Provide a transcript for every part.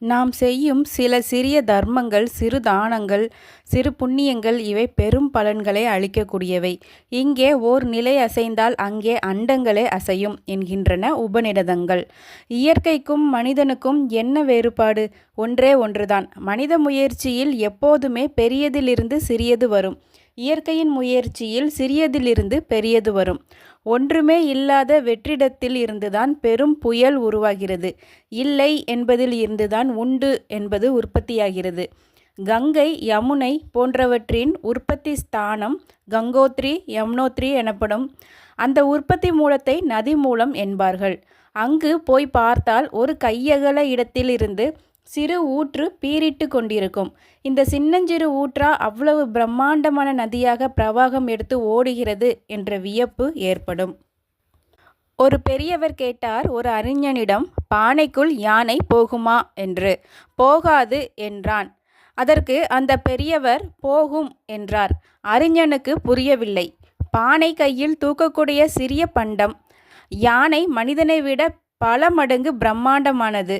நாம் செய்யும் சில சிறிய தர்மங்கள் சிறு தானங்கள் சிறு புண்ணியங்கள் இவை பெரும் பலன்களை அளிக்கக்கூடியவை. இங்கே ஓர் நிலை அசைந்தால் அங்கே அண்டங்களே அசையும் என்கின்றன உபநிடதங்கள். இயற்கைக்கும் மனிதனுக்கும் என்ன வேறுபாடு? ஒன்றே ஒன்றுதான். மனித முயற்சியில் எப்போதுமே பெரியதிலிருந்து சிறியது வரும். இயற்கையின் முயற்சியில் சிறியதிலிருந்து பெரியது வரும். ஒன்றுமே இல்லாத வெற்றிடத்தில் இருந்துதான் பெரும் புயல் உருவாகிறது. இல்லை என்பதில் இருந்துதான் உண்டு என்பது உற்பத்தியாகிறது. கங்கை யமுனை போன்றவற்றின் உற்பத்தி ஸ்தானம் கங்கோத்ரி யமுனோத்ரி எனப்படும் அந்த உற்பத்தி மூலத்தை நதி மூலம் என்பார்கள். அங்கு போய் பார்த்தால் ஒரு கையகல இடத்திலிருந்து சிறு ஊற்று பீரிட்டு கொண்டிருக்கும். இந்த சின்னஞ்சிறு ஊற்றா அவ்வளவு பிரம்மாண்டமான நதியாக பிரவாகம் எடுத்து ஓடுகிறது என்ற வியப்பு ஏற்படும். ஒரு பெரியவர் கேட்டார் ஒரு அறிஞனிடம் பானைக்குள் யானை போகுமா? என்று. போகாது என்றான். அதற்கு அந்த பெரியவர் போகும் என்றார். அறிஞனுக்கு புரியவில்லை. பானை கையில் தூக்கக்கூடிய சிறிய பண்டம். யானை மனிதனை விட பல மடங்கு பிரம்மாண்டமானது.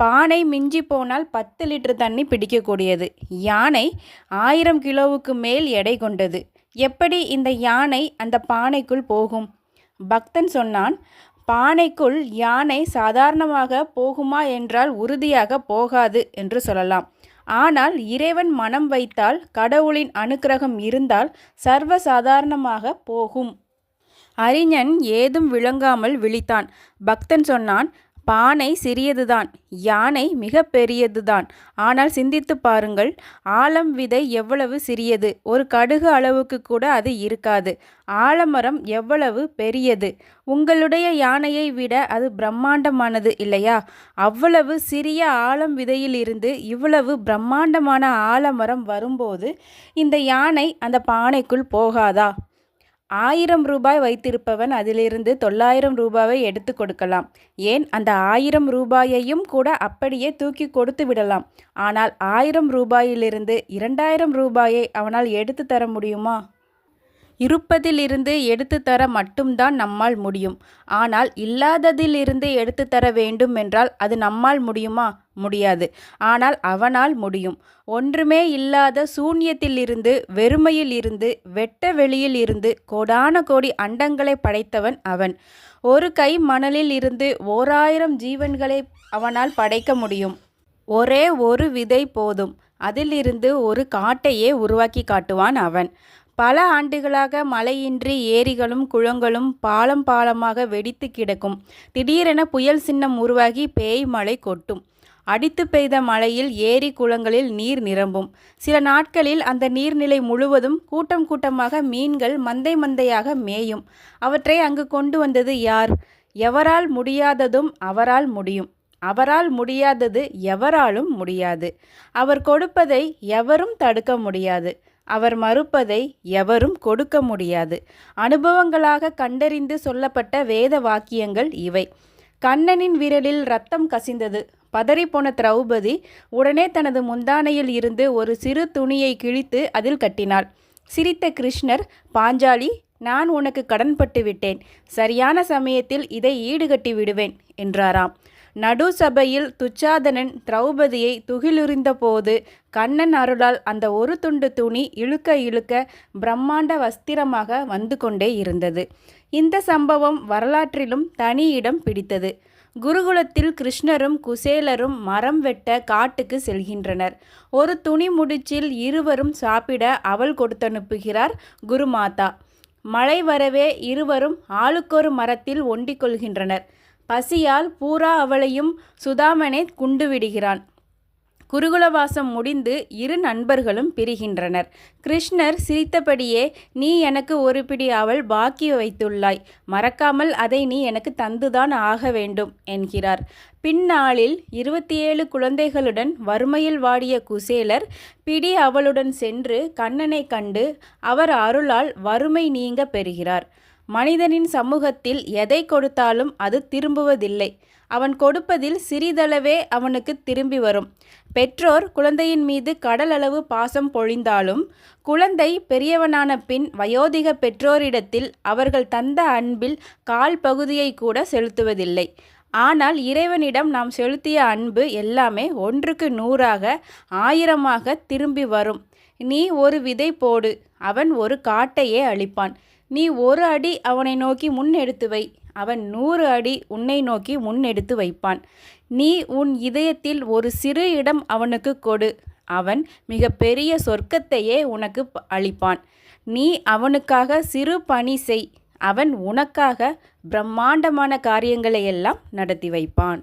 பானை மிஞ்சி போனால் பத்து லிட்டர் தண்ணி பிடிக்கக்கூடியது. யானை ஆயிரம் கிலோவுக்கு மேல் எடை கொண்டது. எப்படி இந்த யானை அந்த பானைக்குள் போகும்? பக்தன் சொன்னான் பானைக்குள் யானை சாதாரணமாக போகுமா என்றால் உறுதியாக போகாது என்று சொல்லலாம். ஆனால் இறைவன் மனம் வைத்தால் கடவுளின் அனுக்கிரகம் இருந்தால் சர்வ சாதாரணமாக போகும். அறிஞன் ஏதும் விளங்காமல் விழித்தான். பக்தன் சொன்னான் பானை சிறியதுதான் யானை மிக பெரியதுதான். ஆனால் சிந்தித்து பாருங்கள் ஆலம் விதை எவ்வளவு சிறியது? ஒரு கடுகு அளவுக்கு கூட அது இருக்காது. ஆலமரம் எவ்வளவு பெரியது? உங்களுடைய யானையை விட அது பிரம்மாண்டமானது இல்லையா? அவ்வளவு சிறிய ஆலம் விதையிலிருந்து இவ்வளவு பிரம்மாண்டமான ஆலமரம் வரும்போது இந்த யானை அந்த பானைக்குள் போகாதா? ஆயிரம் ரூபாய் வைத்திருப்பவன் அதிலிருந்து தொள்ளாயிரம் ரூபாயை எடுத்து கொடுக்கலாம். ஏன்? அந்த ஆயிரம் ரூபாயையும் கூட அப்படியே தூக்கி கொடுத்து விடலாம். ஆனால் ஆயிரம் ரூபாயிலிருந்து இரண்டாயிரம் ரூபாயை அவனால் எடுத்து தர முடியுமா? இருப்பதிலிருந்து எடுத்து தர மட்டும்தான் நம்மால் முடியும். ஆனால் இல்லாததிலிருந்து எடுத்து தர வேண்டும் என்றால் அது நம்மால் முடியுமா? முடியாது. ஆனால் அவனால் முடியும். ஒன்றுமே இல்லாத சூன்யத்திலிருந்து வெறுமையில் இருந்து வெட்ட வெளியில் இருந்து கோடான கோடி அண்டங்களை படைத்தவன் அவன். ஒரு கை மணலில் இருந்து ஓராயிரம் ஜீவன்களை அவனால் படைக்க முடியும். ஒரே ஒரு விதை போதும். அதிலிருந்து ஒரு காட்டையே உருவாக்கி காட்டுவான் அவன். பல ஆண்டுகளாக மழையின்றி ஏரிகளும் குளங்களும் பாலம் பாலமாக வெடித்து கிடக்கும். திடீரென புயல் சின்னம் உருவாகி பேய் மழை கொட்டும். அடித்து பெய்த மழையில் ஏரி குளங்களில் நீர் நிரம்பும். சில நாட்களில் அந்த நீர்நிலை முழுவதும் கூட்டம் கூட்டமாக மீன்கள் மந்தை மந்தையாக மேயும். அவற்றை அங்கு கொண்டு வந்தது யார்? எவரால் முடியாததும் அவரால் முடியும். அவரால் முடியாதது எவராலும் முடியாது. அவர் கொடுப்பதை எவரும் தடுக்க முடியாது. அவர் மறுப்பதை எவரும் கொடுக்க முடியாது. அனுபவங்களாக கண்டறிந்து சொல்லப்பட்ட வேத வாக்கியங்கள் இவை. கண்ணனின் விரலில் ரத்தம் கசிந்தது. பதறிப்போன திரௌபதி உடனே தனது முந்தானையில் இருந்து ஒரு சிறு துணியை கிழித்து அதில் கட்டினாள். சிரித்த கிருஷ்ணர் பாஞ்சாலி நான் உனக்கு கடன்பட்டு விட்டேன். சரியான சமயத்தில் இதை ஈடுகட்டி விடுவேன் என்றாராம். நடு சபையில் துச்சாதனன் திரௌபதியை துகிலுரிந்தபோது கண்ணன் அருளால் அந்த ஒரு துண்டு துணி இழுக்க இழுக்க பிரம்மாண்ட வஸ்திரமாக வந்து கொண்டே இருந்தது. இந்த சம்பவம் வரலாற்றிலும் தனி இடம் பிடித்தது. குருகுலத்தில் கிருஷ்ணரும் குசேலரும் மரம் வெட்ட காட்டுக்கு செல்கின்றனர். ஒரு துணி முடிச்சில் இருவரும் சாப்பிட அவள் கொடுத்தனுப்புகிறார் குருமாதா. மழை வரவே இருவரும் ஆளுக்கொரு மரத்தில் ஒண்டிக் கொள்கின்றனர் பசியால் பூரா அவளையும் சுதாமனே குண்டு விடுகிறான் குருகுலவாசம் முடிந்து இரு நண்பர்களும் பிரிகின்றனர். கிருஷ்ணர் சிரித்தபடியே நீ எனக்கு ஒரு பிடி அவள் பாக்கி வைத்துள்ளாய். மறக்காமல் அதை நீ எனக்கு தந்துதான் ஆக வேண்டும் என்கிறார். பின்னாளில் இருபத்தி ஏழு குழந்தைகளுடன் வறுமையில் வாடிய குசேலர் பிடி அவளுடன் சென்று கண்ணனை கண்டு அவர் அருளால் வறுமை நீங்க பெறுகிறார். மனிதனின் சமூகத்தில் எதை கொடுத்தாலும் அது திரும்புவதில்லை. அவன் கொடுப்பதில் சிறிதளவே அவனுக்கு திரும்பி வரும். பெற்றோர் குழந்தையின் மீது கடலளவு பாசம் பொழிந்தாலும் குழந்தை பெரியவனான பின் வயோதிக பெற்றோரிடத்தில் அவர்கள் தந்த அன்பில் கால் பகுதியை கூட செலுத்துவதில்லை. ஆனால் இறைவனிடம் நாம் செலுத்திய அன்பு எல்லாமே ஒன்றுக்கு நூறாக ஆயிரமாக திரும்பி வரும். நீ ஒரு விதை போடு அவன் ஒரு காட்டையே அளிப்பான். நீ ஒரு அடி அவனை நோக்கி முன்னெடுத்து வை. அவன் நூறு அடி உன்னை நோக்கி முன்னெடுத்து வைப்பான். நீ உன் இதயத்தில் ஒரு சிறு இடம் அவனுக்கு கொடு. அவன் மிக பெரிய சொர்க்கத்தையே உனக்கு ப- அளிப்பான். நீ அவனுக்காக சிறு பணி செய். அவன் உனக்காக பிரம்மாண்டமான காரியங்களை எல்லாம் நடத்தி வைப்பான்.